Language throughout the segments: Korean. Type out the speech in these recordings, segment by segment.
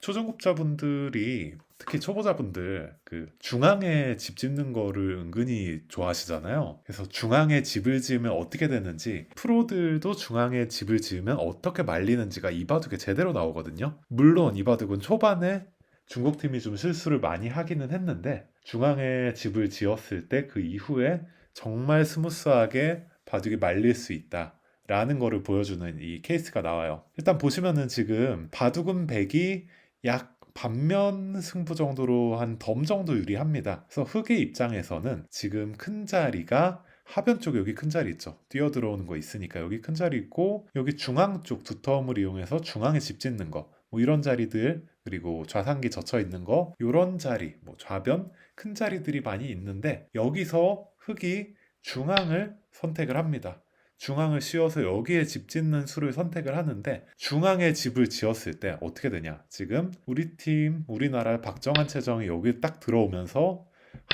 초중급자분들이 특히 초보자분들 그 중앙에 집 짓는 거를 은근히 좋아하시잖아요. 그래서 중앙에 집을 지으면 어떻게 되는지 프로들도 중앙에 집을 지으면 어떻게 말리는지가 이 바둑에 제대로 나오거든요. 물론 이 바둑은 초반에 중국 팀이 좀 실수를 많이 하기는 했는데 중앙에 집을 지었을 때 그 이후에 정말 스무스하게 바둑이 말릴 수 있다. 라는 거를 보여주는 이 케이스가 나와요. 일단 보시면은 지금 바둑은 백이 약 반면 승부 정도로 한 덤 정도 유리합니다. 그래서 흑의 입장에서는 지금 큰 자리가 하변 쪽 여기 큰 자리 있죠. 뛰어 들어오는 거 있으니까 여기 큰 자리 있고 여기 중앙 쪽 두터움을 이용해서 중앙에 집 짓는 거. 뭐 이런 자리들 그리고 좌상기 젖혀 있는 거 이런 자리 뭐 좌변 큰 자리들이 많이 있는데 여기서 흑이 중앙을 선택을 합니다. 중앙을 씌워서 여기에 집 짓는 수를 선택을 하는데 중앙에 집을 지었을 때 어떻게 되냐? 지금 우리 팀 우리나라 박정환 체정이 여기 딱 들어오면서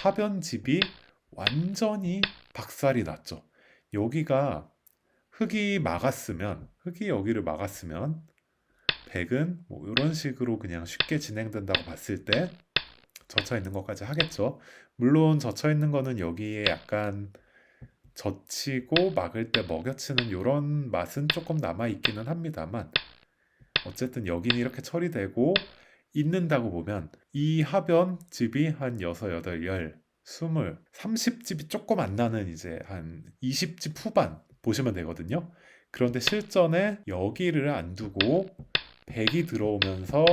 하변 집이 완전히 박살이 났죠. 여기가 흙이 막았으면 흙이 여기를 막았으면 백은 뭐 이런 식으로 그냥 쉽게 진행된다고 봤을 때 젖혀 있는 것까지 하겠죠. 물론 젖혀 있는 거는 여기에 약간 젖히고 막을 때 먹여치는 이런 맛은 조금 남아 있기는 합니다만 어쨌든 여기는 이렇게 처리되고 있는다고 보면 이 하변 집이 한 6, 8, 10, 20, 30집이 조금 안 나는 이제 한 20집 후반 보시면 되거든요. 그런데 실전에 여기를 안 두고 백이 들어오면서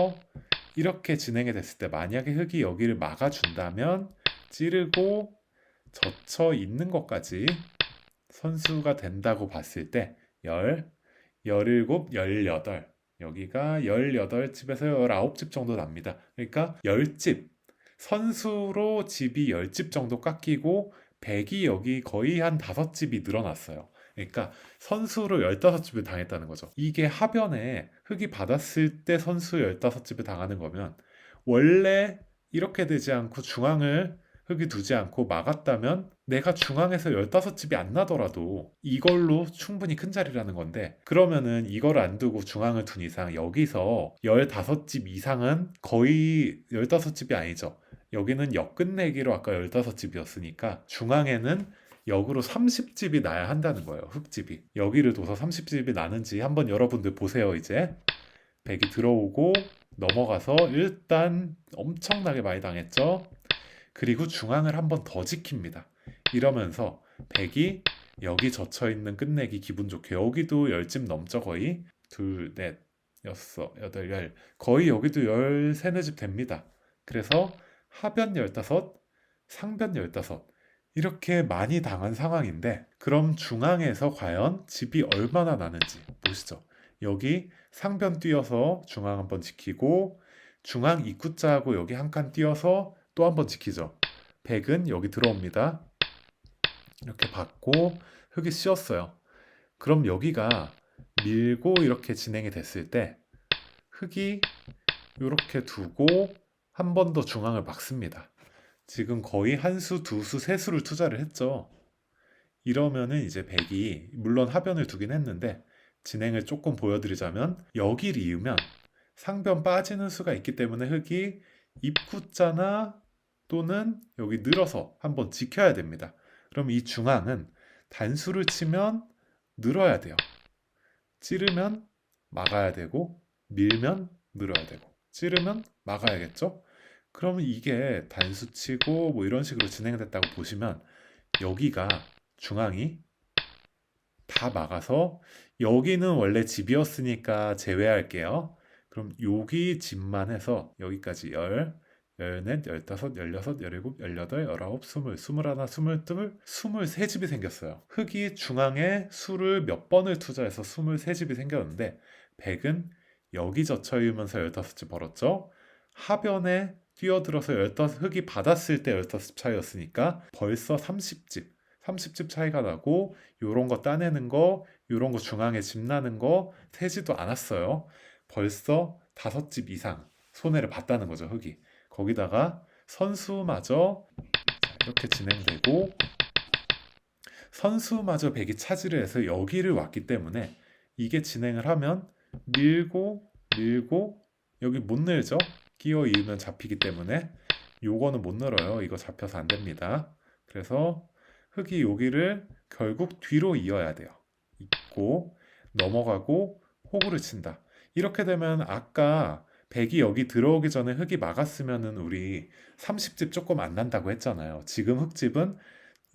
이렇게 진행이 됐을 때 만약에 흙이 여기를 막아준다면 찌르고 젖혀 있는 것까지 선수가 된다고 봤을 때 10, 17, 18 여기가 18집에서 19집 정도 납니다. 그러니까 10집 선수로 집이 10집 정도 깎이고 백이 여기 거의 한 5집이 늘어났어요. 그러니까 선수로 15집을 당했다는 거죠. 이게 하변에 흙이 받았을 때 선수 15집을 당하는 거면 원래 이렇게 되지 않고 중앙을 흙이 두지 않고 막았다면 내가 중앙에서 15집이 안 나더라도 이걸로 충분히 큰 자리라는 건데 그러면은 이걸 안 두고 중앙을 둔 이상 여기서 15집 이상은 거의 15집이 아니죠. 여기는 역 끝내기로 아까 15집이었으니까 중앙에는 역으로 30집이 나야 한다는 거예요. 흙집이. 여기를 둬서 30집이 나는지 한번 여러분들 보세요, 이제. 백이 들어오고 넘어가서 일단 엄청나게 많이 당했죠. 그리고 중앙을 한번 더 지킵니다. 이러면서 백이 여기 젖혀 있는 끝내기 기분 좋게 여기도 10집 넘죠 거의 둘, 넷, 여섯, 여덟, 열 거의 여기도 열세네 집 됩니다. 그래서 하변 15, 상변 15 이렇게 많이 당한 상황인데 그럼 중앙에서 과연 집이 얼마나 나는지 보시죠. 여기 상변 뛰어서 중앙 한번 지키고 중앙 입구자하고 여기 한 칸 뛰어서 또 한번 지키죠. 백은 여기 들어옵니다. 이렇게 받고 흙이 씌었어요. 그럼 여기가 밀고 이렇게 진행이 됐을 때 흙이 이렇게 두고 한 번 더 중앙을 막습니다. 지금 거의 한 수, 두 수, 세 수를 투자를 했죠. 이러면은 이제 백이 물론 하변을 두긴 했는데 진행을 조금 보여드리자면 여기를 이으면 상변 빠지는 수가 있기 때문에 흙이 입구자나 또는 여기 늘어서 한번 지켜야 됩니다. 그럼 이 중앙은 단수를 치면 늘어야 돼요. 찌르면 막아야 되고 밀면 늘어야 되고 찌르면 막아야겠죠? 그러면 이게 단수 치고 뭐 이런 식으로 진행됐다고 보시면 여기가 중앙이 다 막아서 여기는 원래 집이었으니까 제외할게요. 그럼 여기 집만 해서 여기까지 열, 열넷, 열다섯, 열여섯, 열일곱, 열여덟, 열아홉, 스물, 스물하나, 스물둘, 스물세 집이 생겼어요. 흙이 중앙에 수를 몇 번을 투자해서 스물세 집이 생겼는데 백은 여기 젖혀 있으면서 열다섯 집 벌었죠. 하변에 뛰어들어서 열다섯 흙이 받았을 때 열다섯 차이였으니까 벌써 30집, 30집 차이가 나고 요런 거 따내는 거, 요런 거 중앙에 집 나는 거 세지도 않았어요. 벌써 다섯 집 이상 손해를 봤다는 거죠, 흙이. 거기다가 선수마저 이렇게 진행되고 선수마저 백이 차지를 해서 여기를 왔기 때문에 이게 진행을 하면 밀고 밀고 여기 못 늘죠? 끼워 이으면 잡히기 때문에 요거는 못 늘어요. 이거 잡혀서 안 됩니다. 그래서 흙이 여기를 결국 뒤로 이어야 돼요. 있고 넘어가고 호구를 친다. 이렇게 되면 아까 백이 여기 들어오기 전에 흙이 막았으면은 우리 30집 조금 안 난다고 했잖아요. 지금 흙집은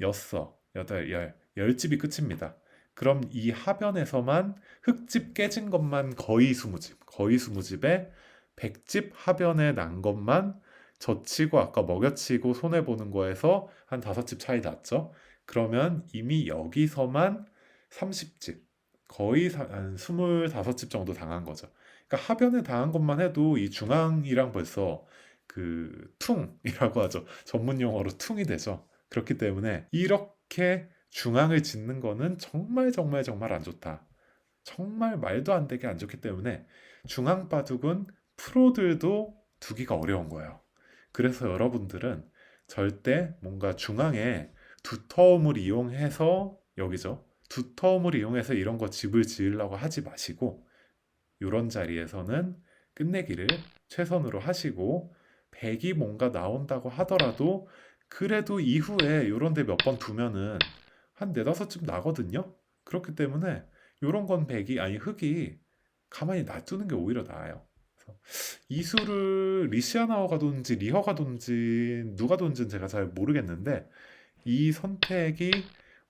였어. 여덟, 열, 열 집이 끝입니다. 그럼 이 하변에서만 흙집 깨진 것만 거의 20집, 거의 20집에 100집 하변에 난 것만 젖히고 아까 먹여치고 손해보는 거에서 한 5집 차이 났죠? 그러면 이미 여기서만 30집, 거의 사- 한 25집 정도 당한 거죠. 그러니까 하변에 당한 것만 해도 이 중앙이랑 벌써 그 퉁이라고 하죠. 전문 용어로 퉁이 되죠. 그렇기 때문에 이렇게 중앙을 짓는 거는 정말 정말 정말 안 좋다. 정말 말도 안 되게 안 좋기 때문에 중앙 바둑은 프로들도 두기가 어려운 거예요. 그래서 여러분들은 절대 뭔가 중앙에 두터움을 이용해서 여기죠. 두터움을 이용해서 이런 거 집을 지으려고 하지 마시고 이런 자리에서는 끝내기를 최선으로 하시고 백이 뭔가 나온다고 하더라도 그래도 이후에 이런 데 몇 번 두면은 한 네다섯 집 나거든요. 그렇기 때문에 이런 건 백이 아니 흙이 가만히 놔두는 게 오히려 나아요. 이 수를 리시아나워가 뒀는지 리허가 뒀는지 누가 뒀는지는 제가 잘 모르겠는데 이 선택이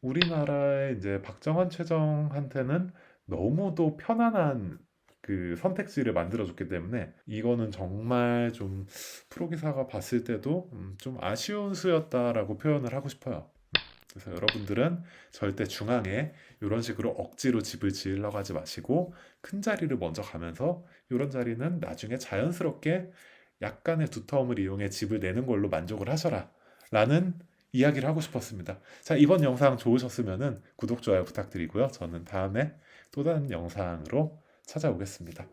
우리나라의 이제 박정환 최정한테는 너무도 편안한 그 선택지를 만들어줬기 때문에 이거는 정말 좀 프로 기사가 봤을 때도 음, 좀 아쉬운 수였다라고 표현을 하고 싶어요. 그래서 여러분들은 절대 중앙에 이런 식으로 억지로 집을 지으려고 하지 마시고 큰 자리를 먼저 가면서 이런 자리는 나중에 자연스럽게 약간의 두터움을 이용해 집을 내는 걸로 만족을 하셔라 라는 이야기를 하고 싶었습니다. 자, 이번 영상 좋으셨으면 구독, 좋아요 부탁드리고요. 저는 다음에 또 다른 영상으로 찾아오겠습니다.